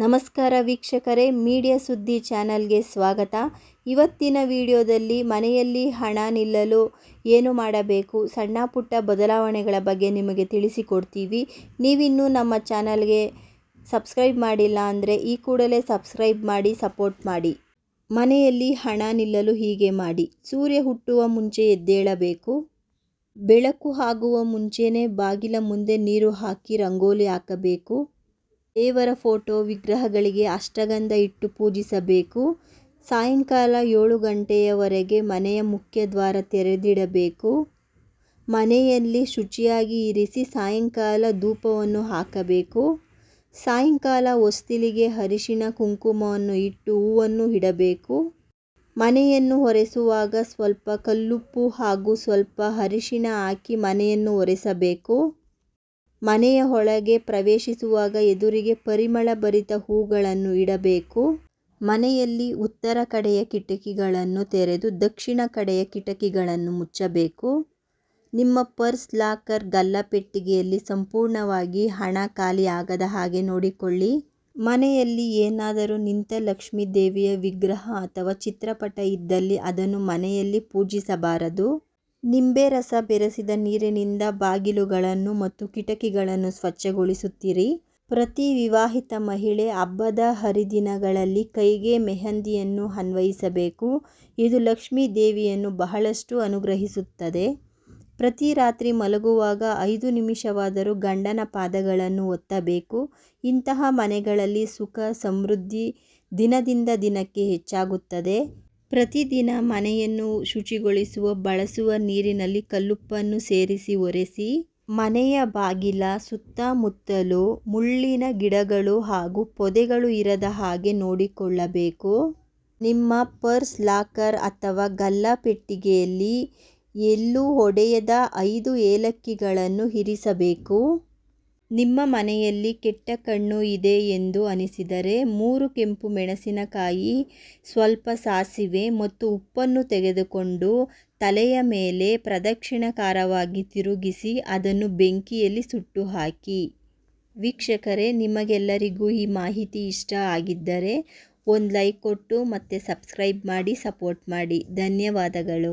ನಮಸ್ಕಾರ ವೀಕ್ಷಕರೇ, ಮೀಡಿಯಾ ಸುದ್ದಿ ಚಾನಲ್ಗೆ ಸ್ವಾಗತ. ಇವತ್ತಿನ ವಿಡಿಯೋದಲ್ಲಿ ಮನೆಯಲ್ಲಿ ಹಣ ನಿಲ್ಲಲು ಏನು ಮಾಡಬೇಕು, ಸಣ್ಣ ಪುಟ್ಟ ಬದಲಾವಣೆಗಳ ಬಗ್ಗೆ ನಿಮಗೆ ತಿಳಿಸಿಕೊಡ್ತೀವಿ. ನೀವಿನ್ನೂ ನಮ್ಮ ಚಾನಲ್ಗೆ ಸಬ್ಸ್ಕ್ರೈಬ್ ಮಾಡಿಲ್ಲ ಅಂದರೆ ಈ ಕೂಡಲೇ ಸಬ್ಸ್ಕ್ರೈಬ್ ಮಾಡಿ, ಸಪೋರ್ಟ್ ಮಾಡಿ. ಮನೆಯಲ್ಲಿ ಹಣ ನಿಲ್ಲಲು ಹೀಗೆ ಮಾಡಿ. ಸೂರ್ಯ ಹುಟ್ಟುವ ಮುಂಚೆ ಎದ್ದೇಳಬೇಕು. ಬೆಳಕು ಆಗುವ ಮುಂಚೆನೇ ಬಾಗಿಲ ಮುಂದೆ ನೀರು ಹಾಕಿ ರಂಗೋಲಿ ಹಾಕಬೇಕು. ದೇವರ ಫೋಟೋ ವಿಗ್ರಹಗಳಿಗೆ ಅಷ್ಟಗಂಧ ಇಟ್ಟು ಪೂಜಿಸಬೇಕು. ಸಾಯಂಕಾಲ ಏಳು ಗಂಟೆಯವರೆಗೆ ಮನೆಯ ಮುಖ್ಯ ದ್ವಾರ ತೆರೆದಿಡಬೇಕು. ಮನೆಯಲ್ಲಿ ಶುಚಿಯಾಗಿ ಇರಿಸಿ ಸಾಯಂಕಾಲ ಧೂಪವನ್ನು ಹಾಕಬೇಕು. ಸಾಯಂಕಾಲ ಹೊಸ್ತಿಲಿಗೆ ಅರಿಶಿಣ ಕುಂಕುಮವನ್ನು ಇಟ್ಟು ಹೂವನ್ನು ಇಡಬೇಕು. ಮನೆಯನ್ನು ಒರೆಸುವಾಗ ಸ್ವಲ್ಪ ಕಲ್ಲುಪ್ಪು ಹಾಗೂ ಸ್ವಲ್ಪ ಅರಿಶಿಣ ಹಾಕಿ ಮನೆಯನ್ನು ಒರೆಸಬೇಕು. ಮನೆಯ ಒಳಗೆ ಪ್ರವೇಶಿಸುವಾಗ ಎದುರಿಗೆ ಪರಿಮಳ ಭರಿತ ಹೂಗಳನ್ನು ಇಡಬೇಕು. ಮನೆಯಲ್ಲಿ ಉತ್ತರ ಕಡೆಯ ಕಿಟಕಿಗಳನ್ನು ತೆರೆದು ದಕ್ಷಿಣ ಕಡೆಯ ಕಿಟಕಿಗಳನ್ನು ಮುಚ್ಚಬೇಕು. ನಿಮ್ಮ ಪರ್ಸ್ ಲಾಕರ್ ಗಲ್ಲಪೆಟ್ಟಿಗೆಯಲ್ಲಿ ಸಂಪೂರ್ಣವಾಗಿ ಹಣ ಖಾಲಿ ಆಗದ ಹಾಗೆ ನೋಡಿಕೊಳ್ಳಿ. ಮನೆಯಲ್ಲಿ ಏನಾದರೂ ನಿಂತ ಲಕ್ಷ್ಮೀ ದೇವಿಯ ವಿಗ್ರಹ ಅಥವಾ ಚಿತ್ರಪಟ ಇದ್ದಲ್ಲಿ ಅದನ್ನು ಮನೆಯಲ್ಲಿ ಪೂಜಿಸಬಾರದು. ನಿಂಬೆ ರಸ ಬೆರೆಸಿದ ನೀರಿನಿಂದ ಬಾಗಿಲುಗಳನ್ನು ಮತ್ತು ಕಿಟಕಿಗಳನ್ನು ಸ್ವಚ್ಛಗೊಳಿಸುತ್ತಿರಿ. ಪ್ರತಿ ವಿವಾಹಿತ ಮಹಿಳೆ ಹಬ್ಬದ ಹರಿದಿನಗಳಲ್ಲಿ ಕೈಗೆ ಮೆಹಂದಿಯನ್ನು ಅನ್ವಯಿಸಬೇಕು. ಇದು ಲಕ್ಷ್ಮೀ ದೇವಿಯನ್ನು ಬಹಳಷ್ಟು ಅನುಗ್ರಹಿಸುತ್ತದೆ. ಪ್ರತಿ ರಾತ್ರಿ ಮಲಗುವಾಗ ಐದು ನಿಮಿಷವಾದರೂ ಗಂಡನ ಪಾದಗಳನ್ನು ಒತ್ತಬೇಕು. ಇಂತಹ ಮನೆಗಳಲ್ಲಿ ಸುಖ, ಸಮೃದ್ಧಿ ದಿನದಿಂದ ದಿನಕ್ಕೆ ಹೆಚ್ಚಾಗುತ್ತದೆ. ಪ್ರತಿದಿನ ಮನೆಯನ್ನು ಶುಚಿಗೊಳಿಸುವ, ಬಳಸುವ ನೀರಿನಲ್ಲಿ ಕಲ್ಲುಪ್ಪನ್ನು ಸೇರಿಸಿ ಒರೆಸಿ, ಮನೆಯ ಬಾಗಿಲ, ಸುತ್ತಮುತ್ತಲು ಮುಳ್ಳಿನ ಗಿಡಗಳು ಹಾಗೂ ಪೊದೆಗಳು ಇರದ ಹಾಗೆ ನೋಡಿಕೊಳ್ಳಬೇಕು. ನಿಮ್ಮ ಪರ್ಸ್ ಲಾಕರ್ ಅಥವಾ ಗಲ್ಲಪೆಟ್ಟಿಗೆಯಲ್ಲಿ ಎಲ್ಲೂ ಹೊಡೆಯದ ಐದು ಏಲಕ್ಕಿಗಳನ್ನು ಇರಿಸಬೇಕು. ನಿಮ್ಮ ಮನೆಯಲ್ಲಿ ಕೆಟ್ಟ ಕಣ್ಣು ಇದೆ ಎಂದು ಅನಿಸಿದರೆ ಮೂರು ಕೆಂಪು ಮೆಣಸಿನಕಾಯಿ ಸ್ವಲ್ಪ ಸಾಸಿವೆ ಮತ್ತು ಉಪ್ಪನ್ನು ತೆಗೆದುಕೊಂಡು ತಲೆಯ ಮೇಲೆ ಪ್ರದಕ್ಷಿಣಾಕಾರವಾಗಿ ತಿರುಗಿಸಿ ಅದನ್ನು ಬೆಂಕಿಯಲ್ಲಿ ಸುಟ್ಟು ಹಾಕಿ ವೀಕ್ಷಕರೇ, ನಿಮಗೆಲ್ಲರಿಗೂ ಈ ಮಾಹಿತಿ ಇಷ್ಟ ಆಗಿದ್ದರೆ ಒಂದು ಲೈಕ್ ಕೊಟ್ಟು ಮತ್ತು ಸಬ್ಸ್ಕ್ರೈಬ್ ಮಾಡಿ, ಸಪೋರ್ಟ್ ಮಾಡಿ. ಧನ್ಯವಾದಗಳು.